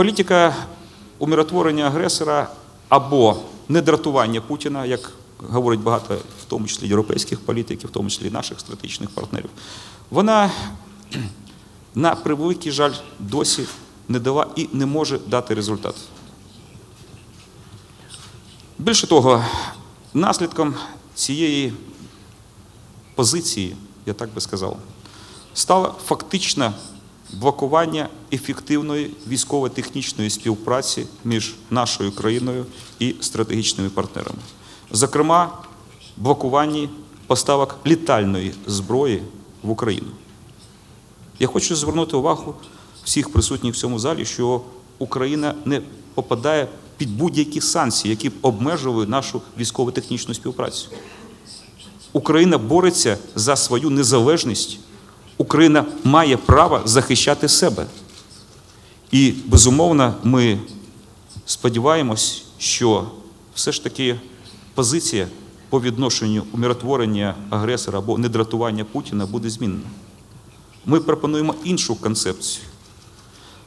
політика умиротворення агресора або недратування Путіна, як говорить багато, в тому числі європейських політиків, в тому числі наших стратегічних партнерів, вона на превеликий жаль досі не дала і не може дати результат. Більше того, наслідком цієї позиції, я так би сказав, стало фактичне блокування ефективної військово-технічної співпраці між нашою країною і стратегічними партнерами. Зокрема, блокування поставок літальної зброї в Україну. Я хочу звернути увагу всіх присутніх в цьому залі, що Україна не попадає під будь-які санкції, які б обмежували нашу військово-технічну співпрацю. Україна бореться за свою незалежність. Україна має право захищати себе. І, безумовно, ми сподіваємось, що все ж таки позиція по відношенню умиротворення агресора або недратування Путіна буде змінена. Ми пропонуємо іншу концепцію.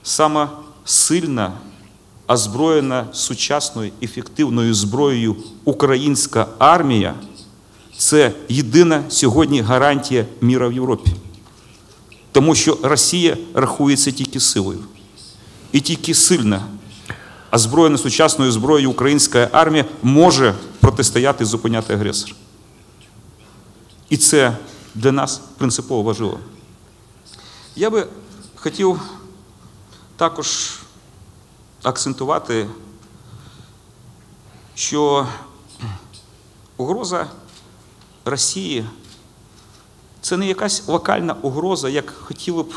Саме сильна, озброєна сучасною ефективною зброєю українська армія це єдина сьогодні гарантія міра в Європі. Тому що Росія рахується тільки силою. І тільки сильна, озброєна сучасною зброєю українська армія може протистояти і зупиняти агресора. І це для нас принципово важливо. Я би хотів також акцентувати, що угроза Росії це не якась локальна угроза, як хотіли б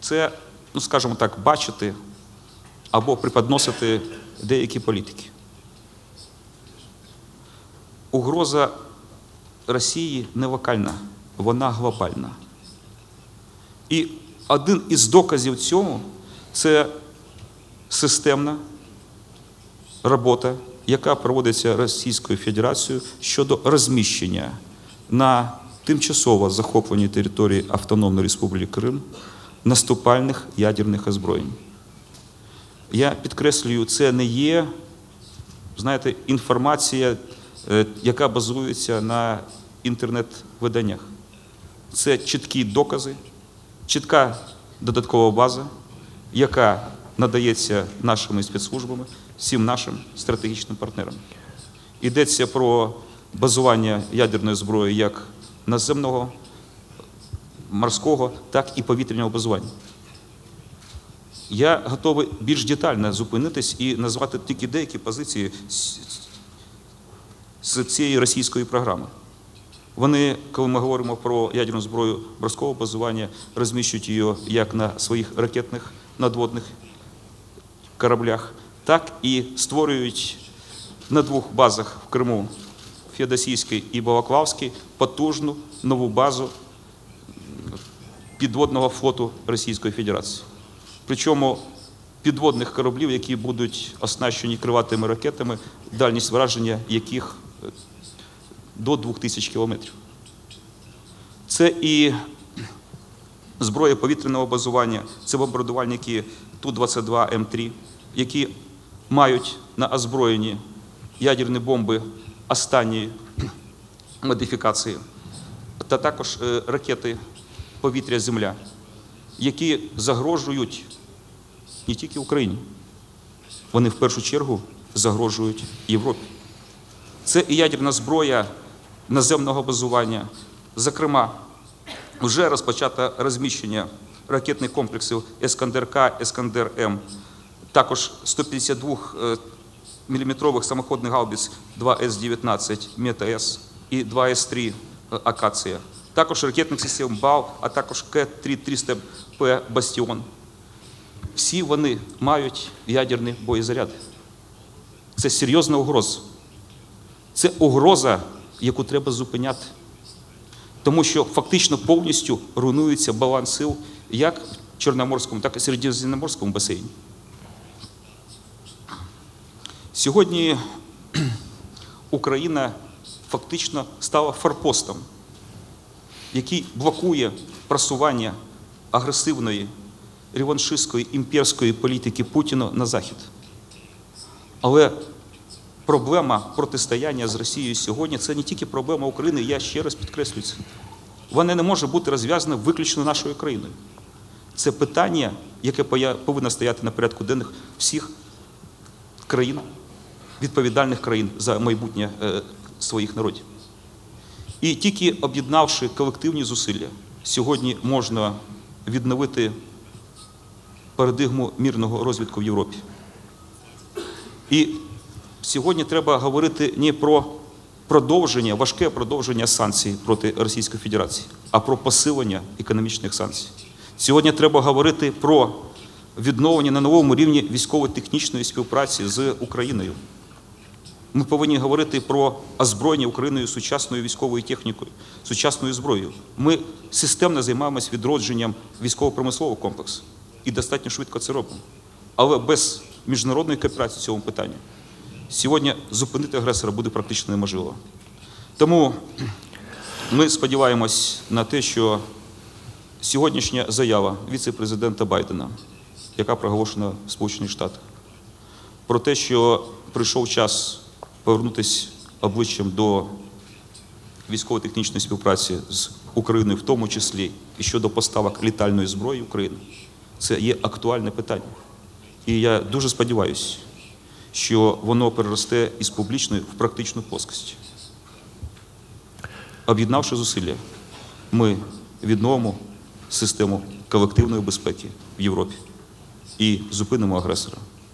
це, ну скажімо так, бачити або преподносити деякі політики. Угроза Росії не локальна, вона глобальна. І один із доказів цьому це системна робота, яка проводиться Російською Федерацією щодо розміщення на тимчасово захопленій території Автономної Республіки Крим наступальних ядерних озброєнь. Я підкреслюю, це не є, знаєте, інформація, е, яка базується на інтернет-виданнях. Це чіткі докази, чітка додаткова база, яка надається нашими спецслужбами, всім нашим стратегічним партнерам. Йдеться про базування ядерної зброї як наземного, морського, так і повітряного базування. Я готовий більш детально зупинитись і назвати тільки деякі позиції з- цієї російської програми. Вони, коли ми говоримо про ядерну зброю морського базування, розміщують її як на своїх ракетних надводних кораблях, так і створюють на двох базах в Криму Феодосійський і Балаклавський потужну нову базу підводного флоту Російської Федерації. Причому підводних кораблів, які будуть оснащені криватими ракетами, дальність враження яких е, до 2000 кілометрів. Це і зброя повітряного базування, це бомбардувальники Ту-22М3, які мають на озброєнні ядерні бомби останньої модифікації, та також е, ракети повітря-земля, які загрожують не тільки Україні, вони в першу чергу загрожують Європі. Це і ядерна зброя наземного базування. Зокрема, вже розпочато розміщення ракетних комплексів Ескандер-К, Ескандер-М, також 152 мм самоходних гаубиць 2С-19 Мета-С і 2С-3 Акація. Також ракетних систем БАУ, а також К-3-300П Бастіон. Всі вони мають ядерні боєзаряди. Це серйозна угроза. Це угроза, яку треба зупиняти. Тому що фактично повністю руйнується баланс сил як в Чорноморському, так і Середземноморському басейні. Сьогодні Україна фактично стала форпостом, який блокує просування агресивної реваншистської імперської політики Путіна на Захід. Але проблема протистояння з Росією сьогодні це не тільки проблема України, я ще раз підкреслюю це. Вона не може бути розв'язана виключно нашою країною. Це питання, яке повинно стояти на порядку денних всіх країн, відповідальних країн за майбутнє е, своїх народів. І тільки об'єднавши колективні зусилля, сьогодні можна відновити парадигму мирного розвитку в Європі. І сьогодні треба говорити не про продовження, важке продовження санкцій проти Російської Федерації, а про посилення економічних санкцій. Сьогодні треба говорити про відновлення на новому рівні військово-технічної співпраці з Україною. Ми повинні говорити про озброєння Україною сучасною військовою технікою, сучасною зброєю. Ми системно займаємось відродженням військово-промислового комплексу і достатньо швидко це робимо. Але без міжнародної кооперації в цьому питанні сьогодні зупинити агресора буде практично неможливо. Тому ми сподіваємось на те, що сьогоднішня заява віце-президента Байдена, яка проголошена в Сполучених Штатах, про те, що прийшов час повернутися обличчям до військово-технічної співпраці з Україною, в тому числі і щодо поставок літальної зброї України, це є актуальне питання. І я дуже сподіваюся, що воно переросте із публічної в практичну плоскость. Об'єднавши зусилля, ми відновимо систему колективної безпеки в Європі і зупинимо агресора.